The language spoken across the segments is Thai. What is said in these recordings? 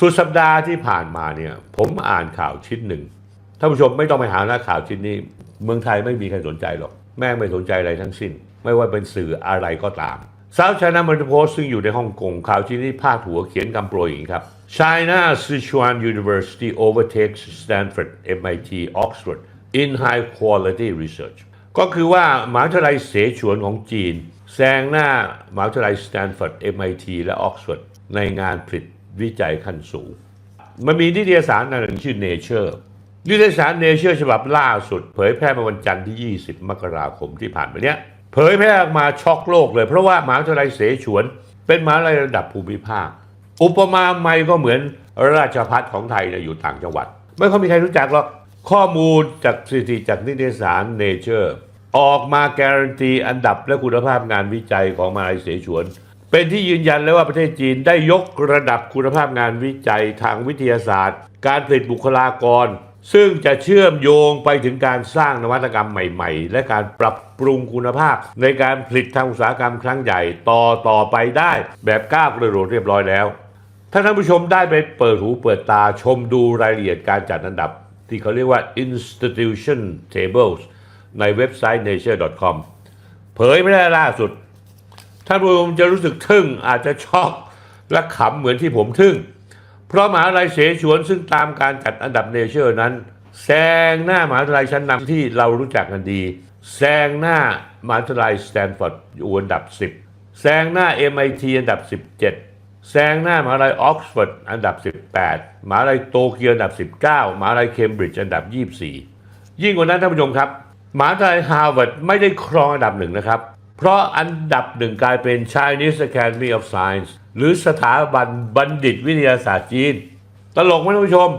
สุดสัปดาห์ที่ผ่านมาเนี่ย ผมอ่านข่าวชิ้นหนึ่งท่านผู้ชมไม่ต้องไปหาหน้าข่าวชิ้นนี้ เมืองไทยไม่มีใครสนใจหรอก แม่งไม่สนใจอะไรทั้งสิ้น ไม่ว่าเป็นสื่ออะไรก็ตาม South China Morning Post ซึ่งอยู่ในฮ่องกงข่าวชิ้นนี้พาดหัวเขียนคำโปรยอย่างนี้ครับ China Sichuan University overtakes Stanford MIT Oxford in high quality research ก็คือว่ามหาวิทยาลัยเสฉวนของจีนแซงหน้ามหาวิทยาลัยสแตนฟอร์ด MIT และออกซฟอร์ดในงานผลิต วิจัยขั้นสูง มันมีนิตยสารอันหนึ่งชื่อ Nature นิตยสาร Nature ฉบับล่าสุด เผยแพร่มาวันจันทร์ที่ 20 มกราคมที่ผ่านมาเนี้ยเผยแพร่ออกมาช็อกโลกเลย เพราะว่ามหาวิทยาลัยเสฉวน เป็นมหาวิทยาลัยระดับภูมิภาค อุปมาไม่ก็เหมือนราชพัฒของไทยเนี่ยอยู่ต่างจังหวัด ไม่ค่อยมีใครรู้จักหรอกข้อมูลจากสถิติจากนิตยสาร Nature ออกมาการันตีอันดับและคุณภาพงานวิจัยของมหาวิทยาลัยเสฉวน เป็นที่ยืนยันแล้วว่าประเทศจีนได้ยกระดับคุณภาพงานวิจัยทางวิทยาศาสตร์ การผลิตบุคลากร ซึ่งจะเชื่อมโยงไปถึงการสร้างนวัตกรรมใหม่ๆ และการปรับปรุงคุณภาพ ในการผลิตทางอุตสาหกรรมครั้งใหญ่ต่อต่อไปได้แบบก้าวกระโดดเรียบร้อยแล้วถ้าท่านผู้ชมได้ไปเปิดหูเปิดตาชมดูรายละเอียดการจัดอันดับ ที่เขาเรียกว่า institution tables ในเว็บไซต์ nature.com เผยไม่ได้ล่าสุด ท่านผู้ชมจะรู้สึกทึ่งอาจจะช็อกและขำเหมือนที่ผมทึ่ง เพราะมหาวิทยาลัยเสฉวนซึ่งตามการจัดอันดับเนเจอร์นั้นแซงหน้ามหาวิทยาลัยชั้นนำที่เรารู้จักกันดีแซงหน้ามหาวิทยาลัยสแตนฟอร์ดอยู่อันดับ 10แซงหน้า MIT อันดับ 17แซงหน้ามหาวิทยาลัยออกซฟอร์ดอันดับ 18มหาวิทยาลัยโตเกียวอันดับ 19มหาวิทยาลัยเคมบริดจ์อันดับ 24 ยิ่งกว่านั้นท่านผู้ชมครับมหาวิทยาลัยฮาร์วาร์ดไม่ได้ครองอันดับหนึ่งนะครับ เพราะอันดับหนึ่งกลายเป็น Chinese Academy of Science หรือสถาบันบัณฑิตวิทยาศาสตร์จีน ตลกไหมท่านผู้ชม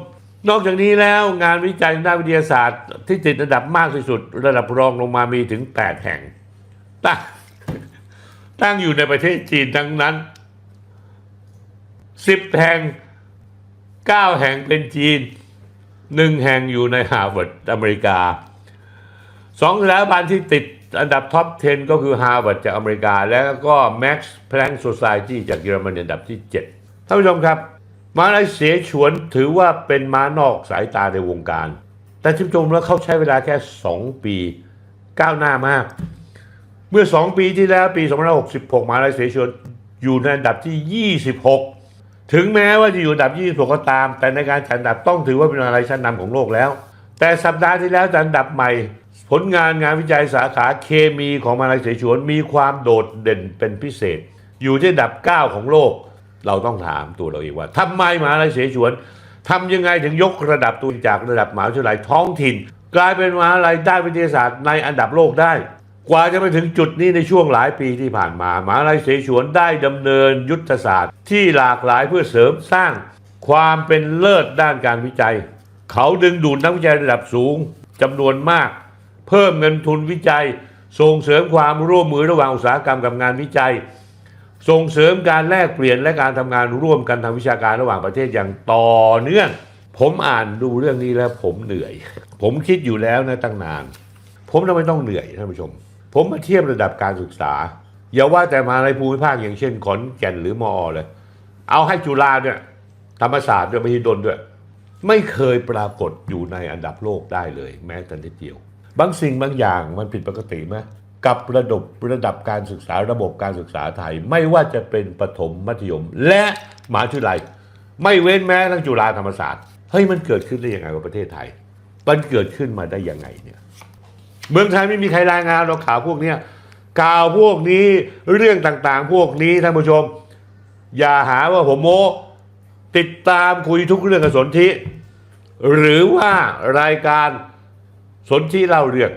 นอกจากนี้แล้วงานวิจัยด้านวิทยาศาสตร์ ที่ติดอันดับมากที่สุด ระดับรองลงมามีถึง 8 แห่งตั้งตั้งอยู่ในประเทศจีนทั้งนั้น 10 แห่ง 9 แห่งเป็นจีน 1 แห่งอยู่ในฮาร์วาร์ดอเมริกาสองสถาบันที่ติด อันดับท็อป 10 ก็คือ Harvard จากอเมริกา แล้วก็ Max Planck Society จากเยอรมนีอันดับที่ 7 ท่านผู้ชมครับมาลายเสฉวนถือว่าเป็นม้านอกสายตาในวงการ แต่ท่านผู้ชมแล้วเขาใช้เวลาแค่ 2 ปีก้าวหน้ามาก เมื่อ 2 ปีที่แล้วปี 2566 มาลายเสฉวนอยู่ในอันดับที่ 26 ถึงแม้ว่าจะอยู่อันดับ 26 ก็ตาม แต่ในการจัดอันดับต้องถือว่าเป็นอะไรชั้นนำของโลกแล้ว แต่สัปดาห์ที่แล้วจัดอันดับใหม่ ผลงานงานวิจัยสาขาเคมีของมหาลัยเสฉวนมีความโดดเด่นเป็นพิเศษ อยู่ที่อันดับ 9 ของโลก เราต้องถามตัวเราเองว่าทำไมมหาลัยเสฉวนทำยังไงถึงยกระดับตัวจากระดับมหาวิทยาลัยท้องถิ่น กลายเป็นมหาลัยด้านวิทยาศาสตร์ในอันดับโลกได้ กว่าจะไปถึงจุดนี้ในช่วงหลายปีที่ผ่านมา มหาลัยเสฉวนได้ดำเนินยุทธศาสตร์ ที่หลากหลายเพื่อเสริมสร้าง ความเป็นเลิศด้านการวิจัย เขาดึงดูดนักวิจัยระดับสูงจำนวนมาก เพิ่มเงินทุนวิจัย ส่งเสริมความร่วมมือระหว่างอุตสาหกรรมกับงานวิจัย ส่งเสริมการแลกเปลี่ยนและการทำงานร่วมกันทางวิชาการระหว่างประเทศอย่างต่อเนื่อง ผมอ่านดูเรื่องนี้แล้วผมเหนื่อย ผมคิดอยู่แล้วนะตั้งนาน ผมทำไมต้องเหนื่อยท่านผู้ชม ผมมาเทียบระดับการศึกษา อย่าว่าแต่มาลัยภูมิภาคอย่างเช่นขอนแก่นหรือมอเลย เอาให้จุฬาเนี่ยธรรมศาสตร์ด้วยมหิดลด้วย ไม่เคยปรากฏอยู่ในอันดับโลกได้เลย แม้แต่นิดเดียว บางสิ่งบางอย่างมันผิดปกติไหมกับระดับระดับการศึกษาระบบการศึกษาไทย ไม่ว่าจะเป็นประถมมัธยม และมหาวิทยาลัย ไม่เว้นแม้ทั้งจุฬาธรรมศาสตร์เฮ้ยมันเกิดขึ้นได้ยังไงกับประเทศไทย มันเกิดขึ้นมาได้ยังไงเนี่ยเมืองไทยไม่มีใครรายงานหรอกข่าวพวกเนี้ยข่าวพวกนี้เรื่องต่างๆ พวกนี้ท่านผู้ชม อย่าหาว่าผมโมติดตามคุยทุกเรื่องกับสนธิหรือว่ารายการ สนที่เล่าเรื่อง